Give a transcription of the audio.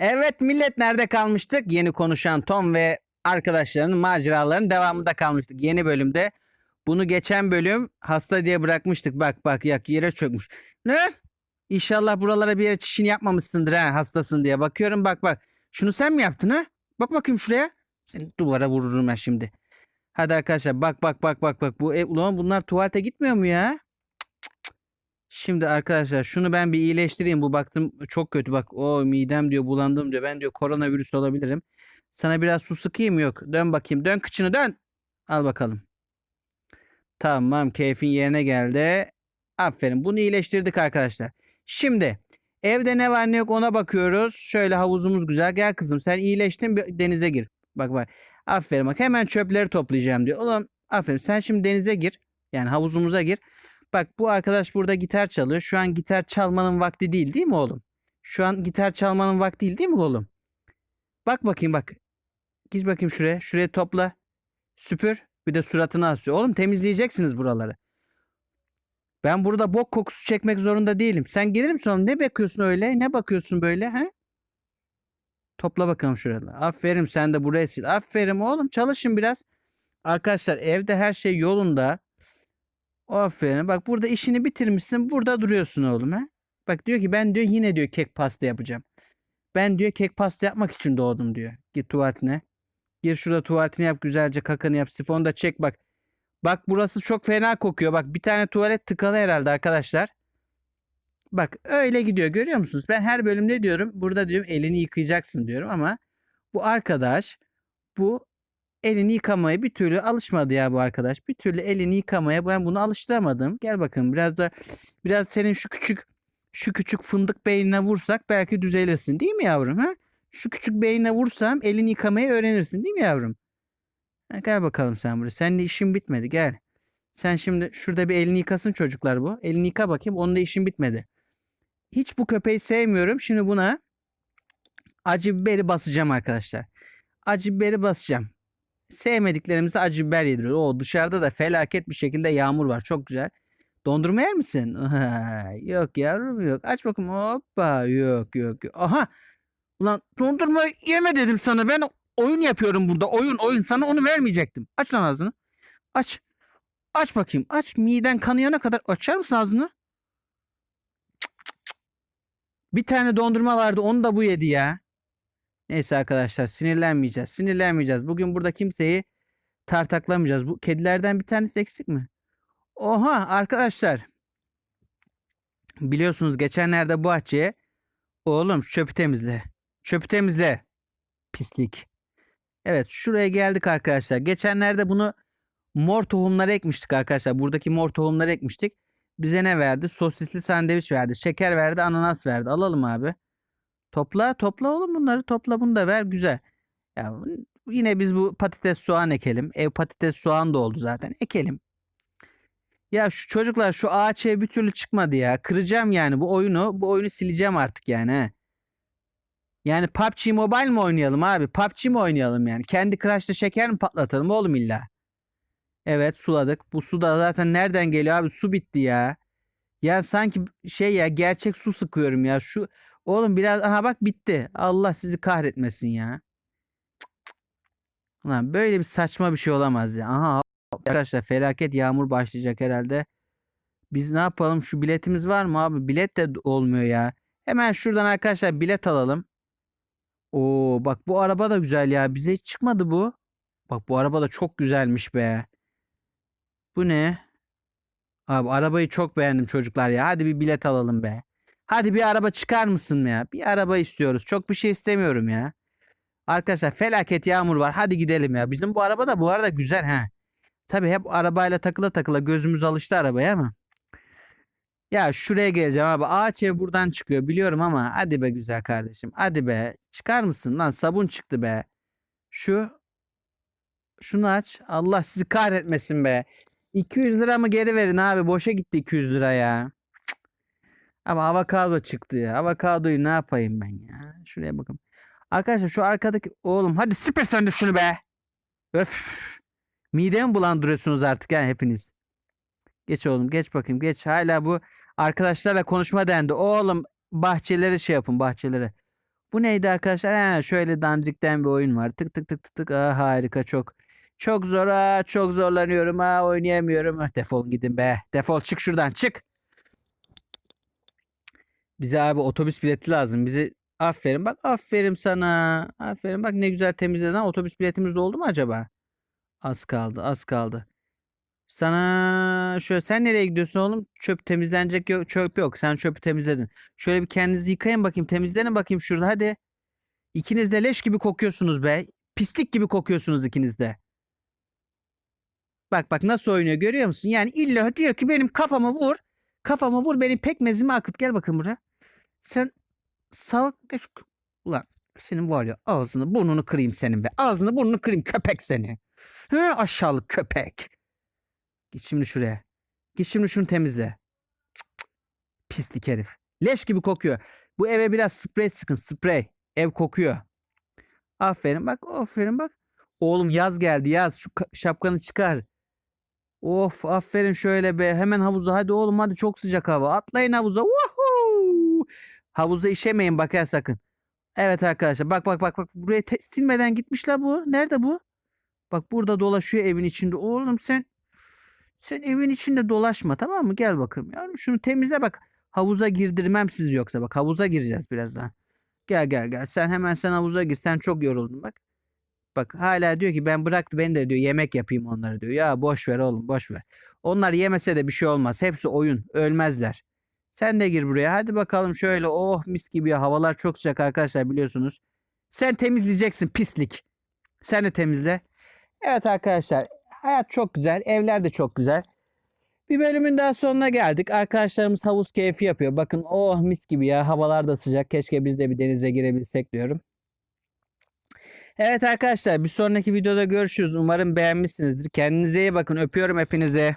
Evet millet nerede kalmıştık? Yeni konuşan Tom ve arkadaşlarının maceralarının devamında kalmıştık. Yeni bölümde. Bunu geçen bölüm hasta diye bırakmıştık. Bak bak yak yere çökmüş. Ne? İnşallah buralara bir yere çişini yapmamışsındır ha hastasın diye. Bakıyorum bak bak. Şunu sen mi yaptın ha? Bak bakayım şuraya. Seni duvara vururum ben şimdi. Hadi arkadaşlar bak bak bak bak bak. Bu ev, ulan bunlar tuvalete gitmiyor mu ya? Şimdi arkadaşlar şunu ben bir iyileştireyim. Bu baktım çok kötü bak. O midem diyor bulandım diyor. Ben diyor koronavirüs olabilirim. Sana biraz su sıkayım yok. Dön bakayım. Dön kıçını dön. Al bakalım. Tamam keyfin yerine geldi. Aferin. Bunu iyileştirdik arkadaşlar. Şimdi evde ne var ne yok ona bakıyoruz. Şöyle havuzumuz güzel. Gel kızım sen iyileştin bir denize gir. Bak bak. Aferin bak hemen çöpleri toplayacağım diyor. Ulan aferin sen şimdi denize gir. Yani havuzumuza gir. Bak bu arkadaş burada gitar çalıyor. Şu an gitar çalmanın vakti değil değil mi oğlum? Şu an gitar çalmanın vakti değil değil mi oğlum? Bak bakayım bak. Git bakayım şuraya. Şuraya topla. Süpür. Bir de suratını asıyor. Oğlum temizleyeceksiniz buraları. Ben burada bok kokusu çekmek zorunda değilim. Sen gelir misin oğlum? Ne bakıyorsun öyle? Ne bakıyorsun böyle? He? Topla bakalım şuraları. Aferin sen de buraya sil. Aferin oğlum çalışın biraz. Arkadaşlar evde her şey yolunda. Aferin. Bak burada işini bitirmişsin. Burada duruyorsun oğlum he. Bak diyor ki ben diyor yine diyor kek pasta yapacağım. Ben diyor kek pasta yapmak için doğdum diyor. Git tuvaletine. Gir şurada tuvaletini yap güzelce kakanı yap. Sifonu da çek bak. Bak burası çok fena kokuyor. Bak bir tane tuvalet tıkalı herhalde arkadaşlar. Bak öyle gidiyor görüyor musunuz? Ben her bölümde diyorum. Burada diyorum elini yıkayacaksın diyorum ama bu arkadaş bu elini yıkamaya bir türlü alışmadı ya bu arkadaş. Bir türlü elini yıkamaya ben bunu alıştıramadım. Gel bakın biraz da biraz senin şu küçük şu küçük fındık beynine vursak belki düzelirsin değil mi yavrum ha? Şu küçük beynine vursam elini yıkamayı öğrenirsin değil mi yavrum? Ha, gel bakalım sen buraya. Seninle işin bitmedi gel. Sen şimdi şurada bir elini yıkasın çocuklar bu. Elini yıka bakayım. Onun da işin bitmedi. Hiç bu köpeği sevmiyorum. Şimdi buna acı biberi basacağım arkadaşlar. Acı biberi basacağım. Sevmediklerimize acı biber yediriyoruz. O dışarıda da felaket bir şekilde yağmur var. Çok güzel. Dondurma yer misin? Yok yavrum yok. Aç bakayım. Hoppa. Yok yok yok. Aha. Ulan dondurma yeme dedim sana. Ben oyun yapıyorum burada. Oyun oyun. Sana onu vermeyecektim. Aç lan ağzını. Aç. Aç bakayım. Aç. Miden kanayana kadar açar mısın ağzını? Bir tane dondurma vardı. Onu da bu yedi ya. Neyse arkadaşlar sinirlenmeyeceğiz. Sinirlenmeyeceğiz. Bugün burada kimseyi tartaklamayacağız. Bu kedilerden bir tanesi eksik mi? Oha arkadaşlar. Biliyorsunuz geçenlerde bu bahçeye oğlum çöpü temizle. Çöpü temizle. Pislik. Evet şuraya geldik arkadaşlar. Geçenlerde bunu mor tohumları ekmiştik arkadaşlar. Buradaki mor tohumları ekmiştik. Bize ne verdi? Sosisli sandviç verdi. Şeker verdi. Ananas verdi. Alalım abi. Topla topla oğlum bunları. Topla bunu da ver. Güzel. Ya, yine biz bu patates soğan ekelim. Ev patates soğan da oldu zaten. Ekelim. Ya şu çocuklar şu ağaç ev bir türlü çıkmadı ya. Kıracağım yani bu oyunu. Bu oyunu sileceğim artık yani. He. Yani PUBG Mobile mi oynayalım abi? PUBG mi oynayalım yani? Kendi Crush'ta şeker mi patlatalım oğlum illa? Evet suladık. Bu su da zaten nereden geliyor abi? Su bitti ya. Ya sanki şey ya gerçek su sıkıyorum ya. Şu oğlum biraz aha bak bitti. Allah sizi kahretmesin ya. Lan böyle bir saçma bir şey olamaz ya. Aha arkadaşlar felaket yağmur başlayacak herhalde. Biz ne yapalım? Şu biletimiz var mı abi? Bilet de olmuyor ya. Hemen şuradan arkadaşlar bilet alalım. Oo bak bu araba da güzel ya. Bize hiç çıkmadı bu. Bak bu araba da çok güzelmiş be. Bu ne? Abi arabayı çok beğendim çocuklar ya. Hadi bir bilet alalım be. Hadi bir araba çıkar mısın ya? Bir araba istiyoruz. Çok bir şey istemiyorum ya. Arkadaşlar felaket yağmur var. Hadi gidelim ya. Bizim bu araba da bu arada güzel ha. Tabii hep arabayla takıla takıla gözümüz alıştı arabaya ama. Ya şuraya geleceğim abi. Ağaç ev buradan çıkıyor biliyorum ama hadi be güzel kardeşim. Hadi be. Çıkar mısın lan? Sabun çıktı be. Şu şunu aç. Allah sizi kahretmesin be. 200 lira mı geri verin abi? Boşa gitti 200 lira ya. Ama avokado çıktı ya. Avokadoyu ne yapayım ben ya? Şuraya bakın. Arkadaşlar şu arkadaki oğlum hadi süper sen de şunu be. Öf. Midemi bulandırıyorsunuz artık yani hepiniz. Geç oğlum geç bakayım geç. Hala bu arkadaşlarla konuşma dendi. Oğlum bahçeleri şey yapın bahçeleri. Bu neydi arkadaşlar? Ha, şöyle dandikten bir oyun var. Tık tık tık tık tık. Aa, harika çok. Çok zor. Aa, çok zorlanıyorum. Aa, oynayamıyorum. Ah, defol gidin be. Defol çık şuradan çık. Bize abi otobüs bileti lazım. Bizi aferin bak aferin sana. Aferin bak ne güzel temizledin. ha. Otobüs biletimiz de oldu mu acaba? Az kaldı az kaldı. Sana şöyle sen nereye gidiyorsun oğlum? Çöp temizlenecek yok, çöp yok. Sen çöpü temizledin. Şöyle bir kendinizi yıkayın bakayım. Temizlenin bakayım şurada hadi. İkiniz de leş gibi kokuyorsunuz be. Pislik gibi kokuyorsunuz ikiniz de. Bak bak nasıl oynuyor görüyor musun? Yani illa diyor ki benim kafamı vur. Kafamı vur benim pekmezimi akıt. Gel bakın buraya. Sen salak ulan senin var ya ağzını burnunu kırayım senin be. Ağzını burnunu kırayım köpek seni. He aşağılık köpek. Git şimdi şuraya. Git şimdi şunu temizle. Cık cık. Pislik herif. Leş gibi kokuyor. Bu eve biraz sprey sıkın sprey. Ev kokuyor. Aferin bak aferin bak. Oğlum yaz geldi yaz. Şu ka- şapkanı çıkar. Of aferin şöyle be. Hemen havuza hadi oğlum hadi çok sıcak hava. Atlayın havuza. Woohoo! Havuzda işemeyin bak ha sakın. Evet arkadaşlar bak bak bak bak. Buraya silmeden gitmişler bu. Nerede bu? Bak burada dolaşıyor evin içinde. Oğlum sen sen evin içinde dolaşma tamam mı? Gel bakalım. Yavrum şunu temizle bak. Havuza girdirmem sizi yoksa bak. Havuza gireceğiz birazdan. Gel gel gel. Sen hemen sen havuza gir. Sen çok yoruldun bak. Bak hala diyor ki ben bıraktı ben de diyor yemek yapayım onları diyor. Ya boş ver oğlum boş ver. Onlar yemese de bir şey olmaz. Hepsi oyun. Ölmezler. Sen de gir buraya. Hadi bakalım şöyle. Oh mis gibi ya. Havalar çok sıcak arkadaşlar biliyorsunuz. Sen temizleyeceksin pislik. Sen de temizle. Evet arkadaşlar. Hayat çok güzel. Evler de çok güzel. Bir bölümün daha sonuna geldik. Arkadaşlarımız havuz keyfi yapıyor. Bakın oh mis gibi ya. Havalar da sıcak. Keşke biz de bir denize girebilsek diyorum. Evet arkadaşlar bir sonraki videoda görüşürüz. Umarım beğenmişsinizdir. Kendinize iyi bakın. Öpüyorum hepinize.